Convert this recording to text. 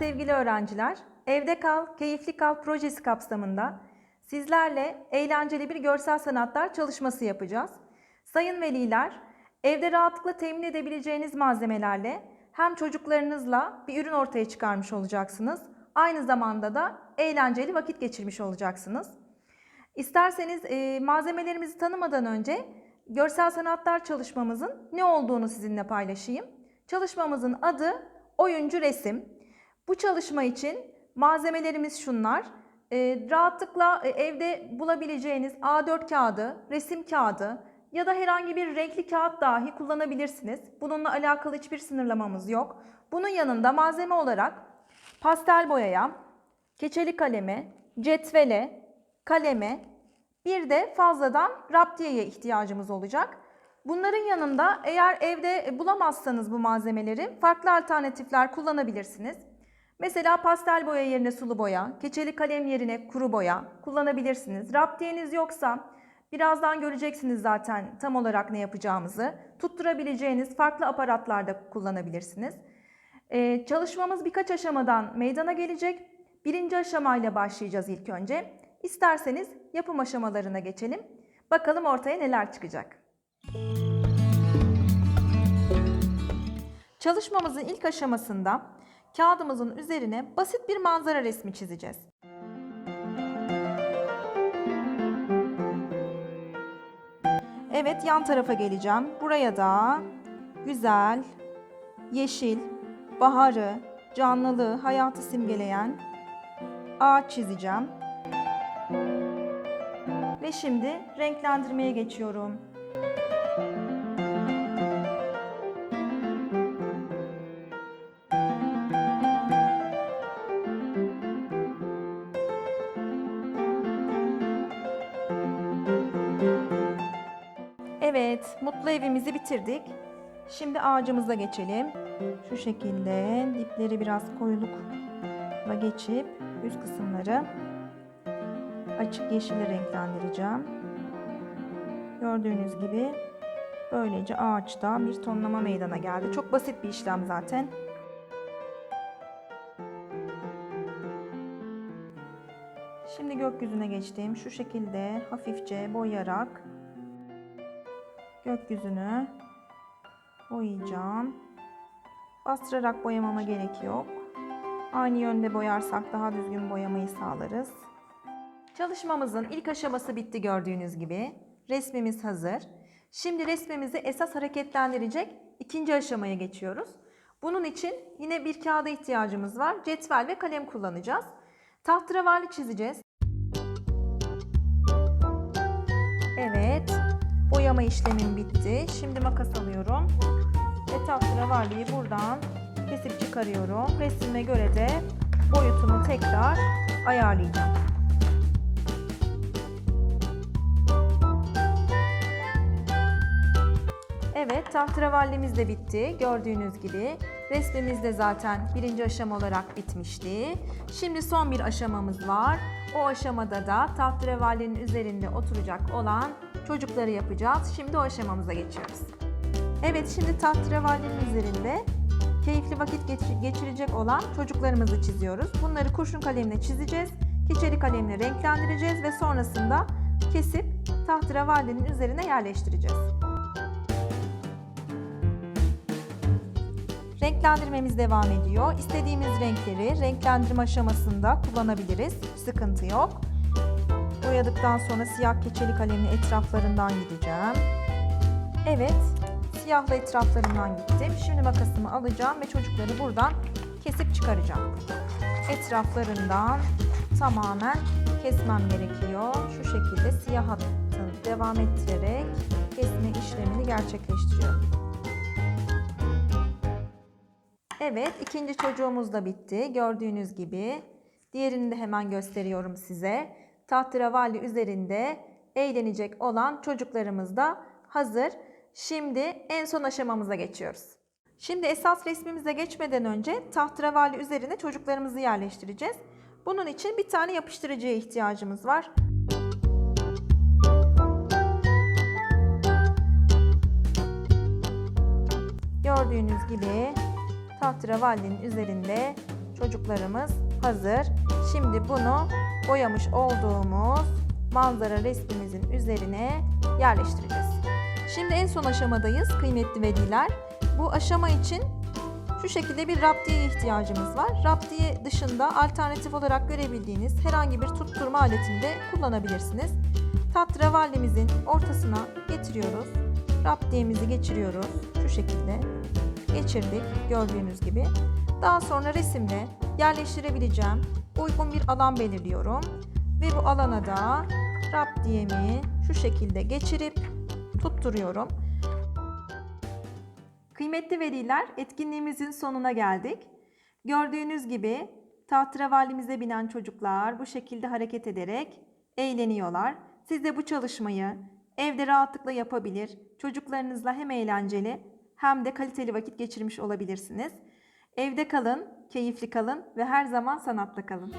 sevgili öğrenciler. Evde Kal, Keyifli Kal projesi kapsamında sizlerle eğlenceli bir görsel sanatlar çalışması yapacağız. Sayın veliler, evde rahatlıkla temin edebileceğiniz malzemelerle hem çocuklarınızla bir ürün ortaya çıkarmış olacaksınız. Aynı zamanda da eğlenceli vakit geçirmiş olacaksınız. İsterseniz e, malzemelerimizi tanımadan önce görsel sanatlar çalışmamızın ne olduğunu sizinle paylaşayım. Çalışmamızın adı oyuncu resim. Bu çalışma için malzemelerimiz şunlar. E, rahatlıkla e, evde bulabileceğiniz A4 kağıdı, resim kağıdı ya da herhangi bir renkli kağıt dahi kullanabilirsiniz. Bununla alakalı hiçbir sınırlamamız yok. Bunun yanında malzeme olarak pastel boyaya, keçeli kaleme, cetvele, kaleme, bir de fazladan raptiyeye ihtiyacımız olacak. Bunların yanında eğer evde bulamazsanız bu malzemeleri farklı alternatifler kullanabilirsiniz. Mesela pastel boya yerine sulu boya, keçeli kalem yerine kuru boya kullanabilirsiniz. Raptiyeniz yoksa birazdan göreceksiniz zaten tam olarak ne yapacağımızı. Tutturabileceğiniz farklı aparatlarda kullanabilirsiniz. Ee, çalışmamız birkaç aşamadan meydana gelecek. Birinci aşamayla başlayacağız ilk önce. İsterseniz yapım aşamalarına geçelim. Bakalım ortaya neler çıkacak. Çalışmamızın ilk aşamasında kağıdımızın üzerine basit bir manzara resmi çizeceğiz. Evet yan tarafa geleceğim. Buraya da güzel, yeşil, baharı, canlılığı, hayatı simgeleyen ağaç çizeceğim. Ve şimdi renklendirmeye geçiyorum. Evet, mutlu evimizi bitirdik. Şimdi ağacımıza geçelim. Şu şekilde dipleri biraz koyulukla geçip üst kısımları açık yeşile renklendireceğim. Gördüğünüz gibi böylece ağaçta bir tonlama meydana geldi. Çok basit bir işlem zaten. Şimdi gökyüzüne geçtim. Şu şekilde hafifçe boyayarak gökyüzünü boyayacağım. Bastırarak boyamama gerek yok. Aynı yönde boyarsak daha düzgün boyamayı sağlarız. Çalışmamızın ilk aşaması bitti gördüğünüz gibi. Resmimiz hazır. Şimdi resmimizi esas hareketlendirecek ikinci aşamaya geçiyoruz. Bunun için yine bir kağıda ihtiyacımız var. Cetvel ve kalem kullanacağız. Tahterevalli çizeceğiz. Boyama işlemim bitti. Şimdi makas alıyorum. Ve tahterevalliyi buradan kesip çıkarıyorum. Resime göre de boyutunu tekrar ayarlayacağım. Evet, tahterevallimiz de bitti. Gördüğünüz gibi resmimiz de zaten birinci aşama olarak bitmişti. Şimdi son bir aşamamız var. O aşamada da tahterevallinin üzerinde oturacak olan çocukları yapacağız. Şimdi o aşamamıza geçiyoruz. Evet, şimdi tahterevallinin üzerinde keyifli vakit geç- geçirecek olan çocuklarımızı çiziyoruz. Bunları kurşun kalemle çizeceğiz. Keçeli kalemle renklendireceğiz ve sonrasında kesip tahterevallinin üzerine yerleştireceğiz. Renklendirmemiz devam ediyor. İstediğimiz renkleri renklendirme aşamasında kullanabiliriz. Sıkıntı yok. Boyadıktan sonra siyah keçeli kalemle etraflarından gideceğim. Evet, siyahla etraflarından gittim. Şimdi makasımı alacağım ve çocukları buradan kesip çıkaracağım. Etraflarından tamamen kesmem gerekiyor. Şu şekilde siyah hattı devam ettirerek kesme işlemini gerçekleştiriyorum. Evet, ikinci çocuğumuz da bitti. Gördüğünüz gibi. Diğerini de hemen gösteriyorum size. Tahterevalli üzerinde eğlenecek olan çocuklarımız da hazır. Şimdi en son aşamamıza geçiyoruz. Şimdi esas resmimize geçmeden önce tahterevalli üzerine çocuklarımızı yerleştireceğiz. Bunun için bir tane yapıştırıcıya ihtiyacımız var. Gördüğünüz gibi tahterevallinin üzerinde çocuklarımız hazır. Şimdi bunu boyamış olduğumuz manzara resmimizin üzerine yerleştireceğiz. Şimdi en son aşamadayız kıymetli veliler. Bu aşama için şu şekilde bir raptiye ihtiyacımız var. Raptiye dışında alternatif olarak görebildiğiniz herhangi bir tutturma aletini de kullanabilirsiniz. Tatravallimizin ortasına getiriyoruz. Raptiyemizi geçiriyoruz. Şu şekilde geçirdik gördüğünüz gibi. Daha sonra resimde yerleştirebileceğim uygun bir alan belirliyorum. Ve bu alana da raptiyemi şu şekilde geçirip tutturuyorum. Kıymetli veliler, etkinliğimizin sonuna geldik. Gördüğünüz gibi tahtravalimize binen çocuklar bu şekilde hareket ederek eğleniyorlar. Siz de bu çalışmayı evde rahatlıkla yapabilir. Çocuklarınızla hem eğlenceli hem de kaliteli vakit geçirmiş olabilirsiniz. Evde kalın, keyifli kalın ve her zaman sanatla kalın.